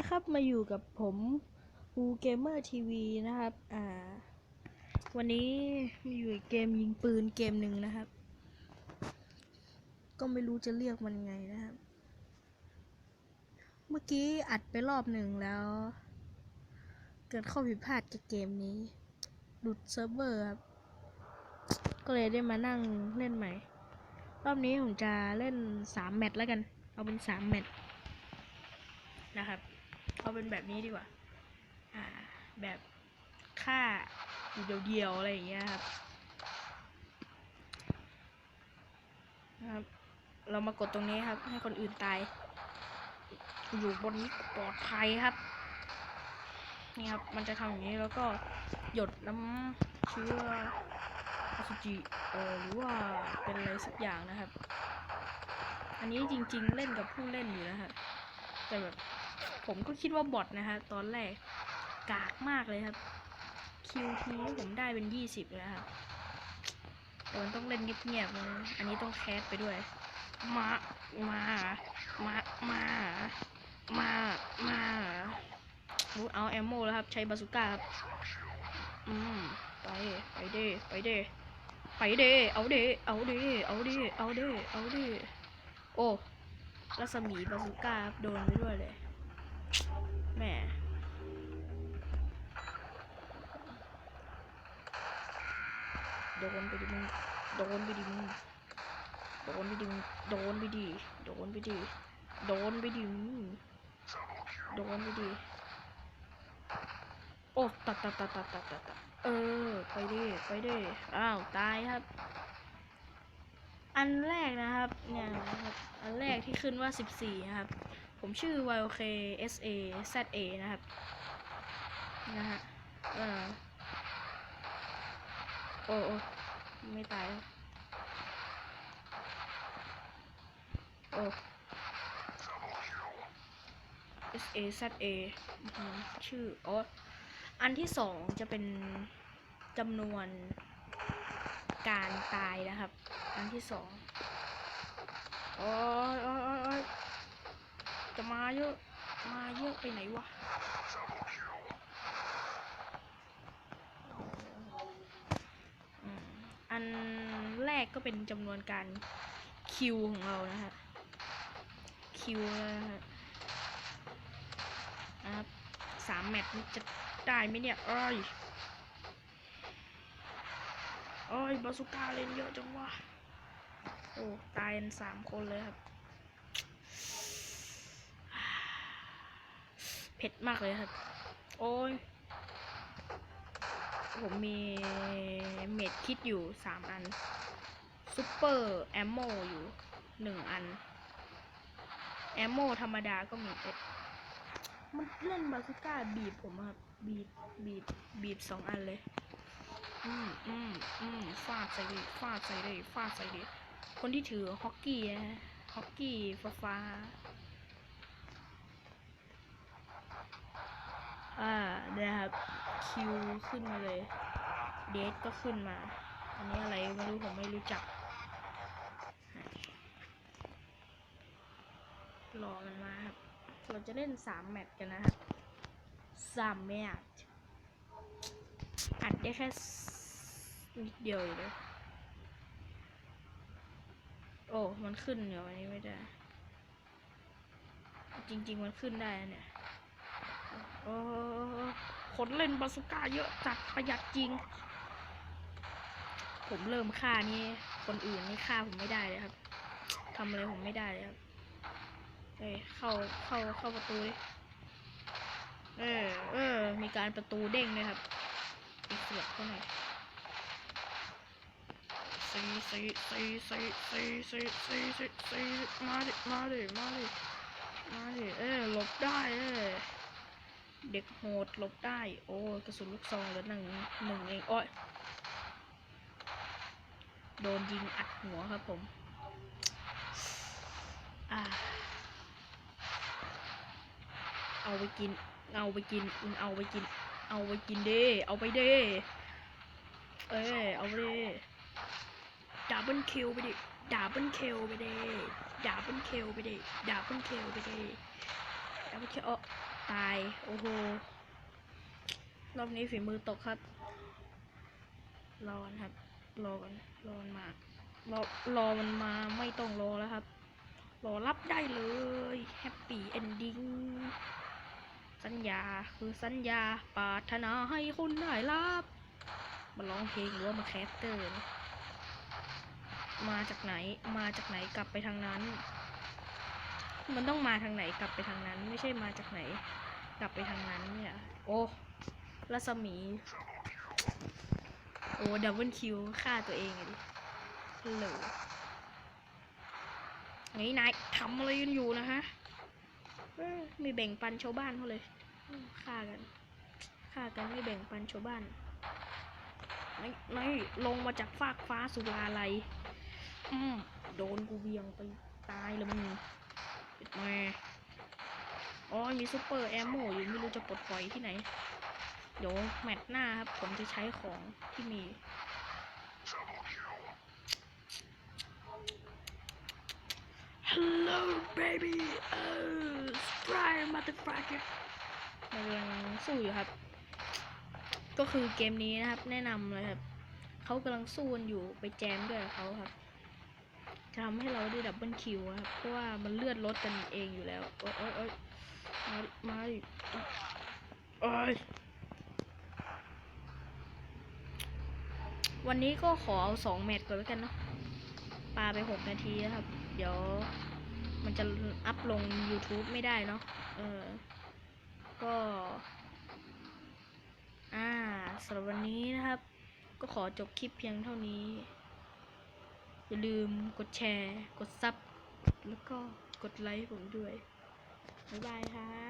ละครับมาอยู่กับผมฮูเกมเมอร์ทีวีนะครับอ่าวันนี้มาอยู่กับเกมยิงปืนเกมหนึ่งนะครับ ก็ไม่รู้จะเรียกมันไงนะครับ เมื่อกี้อัดไปรอบหนึ่งแล้ว เกิดข้อผิดพลาดกับเกมนี้หลุดเซิร์ฟเวอร์ครับ ก็เลยได้มานั่งเล่นใหม่ รอบนี้ผมจะเล่นสามแมตช์แล้วกัน เอาเป็นสามแมตช์นะครับ เอาเป็นแบบนี้ดีกว่า อ่า แบบฆ่าอยู่เดียวๆอะไรอย่างเงี้ยครับนะครับ เรามากดตรงนี้ครับ ให้คนอื่นตาย อยู่บนนี้ปลอดภัยครับ นี่ครับ มันจะทำอย่างนี้แล้วก็หยดน้ำเชื้ออสุจิเออหรือว่าเป็นอะไรสักอย่างนะครับ อันนี้จริงๆเล่นกับผู้เล่นอยู่นะฮะแต่แบบ ผมก็คิดว่าบอทนะฮะตอนแรกกากมากเลยครับคิวที่ผมได้เป็นยี่สิบเลยครับแต่มันต้องเล่นเงียบๆนะอันนี้ต้องแคสไปด้วย มา มา มา มา มา มาเอาแอมโมแล้วครับ ใช้บาซูก้าครับ อืม ไป ไปเด้ไปเด้ไปเด้เอาเด้เอาเด้เอาเด้เอาเด้เอาเด้โอ้รัศมีบาซูก้าโดนไปด้วยเลย โดนไปดิมึงโดนไปดิมึงโดนไปดิมึงโดนไปดิโดนไปดิโดนไปดิมึงโดนไปดิโอ้ตัดตัดตัดตัดตัดตัดเออไปดิไปดิอ้าวตายครับ อันแรกนะครับเนี่ยนะครับอันแรกที่ขึ้นว่า 14 นะครับ ผมชื่อ YOK SA ZA นะครับนะฮะเออ อ้โอ้ไม่ตายแล้วโอ้ SA ZA ชื่ออ๋ออันที่สองจะเป็นจำนวนการตายนะครับ อันที่สองอ้ยโอ้ยโอ้ยโอ้ยจะมาเยอะ มาเยอะไปไหนวะ อืมอันแร ก็เป็นจำนวนการคิวของเรานะฮะคิวนะฮะนะครับสามแมตช์นี้จะได้ไหมเนี่ยอ้ยอ้ยบาสุก้าเล่นเยอะจังวะโอ้ตายกันสามคนเลยครับ เผ็ดมากเลยครับ โอ้ยผมมีเม็ดคิดอยู่สามอัน ซูเปอร์แอมโมอยู่หนึ่งอัน แอมโมธรรมดาก็มีเอ็ดมันเล่นบาซูก้าบีบผมอะครับ บีบ บีบ บีบสองอันเลย อืมอืมอืมฟาดใส่ดิฟาดใส่ดิฟาดใส่ดิคนที่ถือฮอกกี้นะฮะฮอกกี้ฟ้าฟ้าอ่าเนี่ยครับคิวขึ้นมาเลย เดทก็ขึ้นมา อันนี้อะไรไม่รู้ผมไม่รู้จัก รอมันมาครับ เราจะเล่นสามแมตช์กันนะครับสามแมตช์อัดได้แค่นิดเดียวเลยโอ้ มันขึ้นเดี๋ยวอันนี้ไม่ได้ จริง ๆ มันขึ้นได้เนี่ย โอ้คนเล่นบาสุก้าเยอะจัดประหยัดจริง ผมเริ่มฆ่านี่ คนอื่นนี่ฆ่าผมไม่ได้เลยครับทำอะไรผมไม่ได้เลยครับ เอ้ยเข้าเข้าเข้าประตูดิเออเออ มีการประตูเด้งเลยครับอีกเสือกเข้าหน่อยซีซีซีซีซีซีซีซีซีมาดิมาดิมาดิมาดิเออหลบได้เออเด็กโหดหลบได้ โอ้กระสุนลูกซองเหลือหนึ่งหนึ่งเองโอ้ยโดนยิงอัดหัวครับผม อ่า เอาไปกิน เอาไปกินมึงเอาไปกิน เอาไปกินเด้เอาไปเด้เอ้เอาไปเด้ดับเบิลคิวไปดิดับเบิลคิวไปเด้ดับเบิลคิวไปดิดับเบิลคิวไปดิดับเบิลคิวเออตาย โอ้โห รอบนี้ฝีมือตกครับ รอนครับ รอกันรอมันมารอรอมันมาไม่ต้องรอแล้วครับ รอรับได้เลย แฮปปี้เอนดิ้ง สัญญาคือสัญญาปรารถนาให้คุณได้รับมาร้องเพลงหรือว่ามาแคสเตอร์ มาจากไหนมาจากไหนกลับไปทางนั้น มันต้องมาทางไหนกลับไปทางนั้น ไม่ใช่มาจากไหน กลับไปทางนั้นเนี่ยโอ้รัศมี โอ้ดับเบิลคิวฆ่าตัวเองอะดิฮัลโหลไงนายทำอะไรกันอยู่นะฮะ ไม่แบ่งปันชาวบ้านเขาเลยฆ่ากันฆ่ากันไม่แบ่งปันชาวบ้านนายนายลงมาจากฟากฟ้าสุราลัยอืมโดนกูเบียงไปตายเลยมึงปิดแม่อ๋อมีซูเปอร์แอมโมอยู่ไม่รู้จะปลดปล่อยที่ไหน เดี๋ยวแมตช์หน้าครับ ผมจะใช้ของที่มี Hello baby เออ Sprite motherfucker มันกำลังสู้อยู่ครับ ก็คือเกมนี้นะครับ แนะนำเลยครับเขากำลังสู้กันอยู่ไปแจมด้วยเขาครับจะทำให้เราได้ดับเบิลคิวครับ เพราะว่ามันเลือดลดกันเองอยู่แล้ว โอ๊ยโอ๊ยโอ๊ยมามาโอ๊ยวันนี้ก็ขอเอาสองแมตช์ก่อนแล้วกันเนาะ ปลาไปหกนาทีนะครับ เดี๋ยวมันจะอัพลง YouTube ไม่ได้เนาะ เออ ก็ อ่าสำหรับวันนี้นะครับ ก็ขอจบคลิปเพียงเท่านี้ อย่าลืมกดแชร์ กดซับ แล้วก็กดไลค์ผมด้วย บ๊ายบายครับ